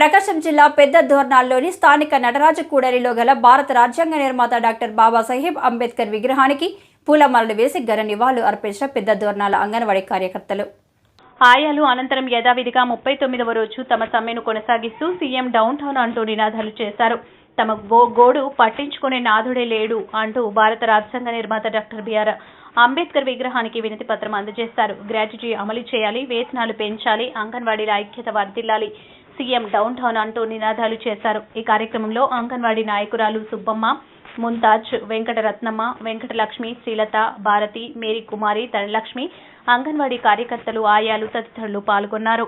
ప్రకాశం జిల్లా పెద్ద ధోర్నాల్లోని స్థానిక నటరాజు కూడలిలో గల భారత రాజ్యాంగ నిర్మాత డాక్టర్ బాబాసాహెబ్ అంబేద్కర్ విగ్రహానికి పూలమాలలు వేసి ఘన నివాళులు అర్పించిన పెద్ద ధోర్నాల అంగన్వాడీ కార్యకర్తలు. ఆయాలు అనంతరం యథావిధిగా ముప్పై తొమ్మిదవ రోజు తమ సమ్మెను కొనసాగిస్తూ సీఎం డౌన్ టౌన్ అంటూ నినాదాలు చేశారు. తమ గో గోడు పట్టించుకునే నాథుడే లేడు అంటూ భారత రాజ్యాంగ నిర్మాత డాక్టర్ బిఆర్ అంబేద్కర్ విగ్రహానికి వినతి పత్రం అందజేశారు గ్రాట్యుటీ అమలు చేయాలి వేతనాలు పెంచాలి అంగన్వాడీల ఐక్యత వర్ధిల్లాలి. సీఎం డౌన్ టౌన్ అంటూ నినాదాలు చేశారు. ఈ కార్యక్రమంలో అంగన్వాడీ నాయకురాలు సుబ్బమ్మ ముంతాజ్ వెంకటరత్నమ్మ వెంకటలక్ష్మి శ్రీలత భారతి మేరీ కుమారి ధనలక్ష్మి అంగన్వాడీ కార్యకర్తలు ఆయాలు తదితరులు పాల్గొన్నారు.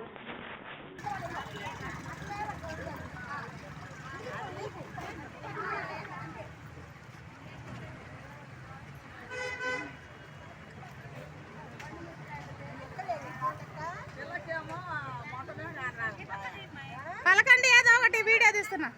असतं ना.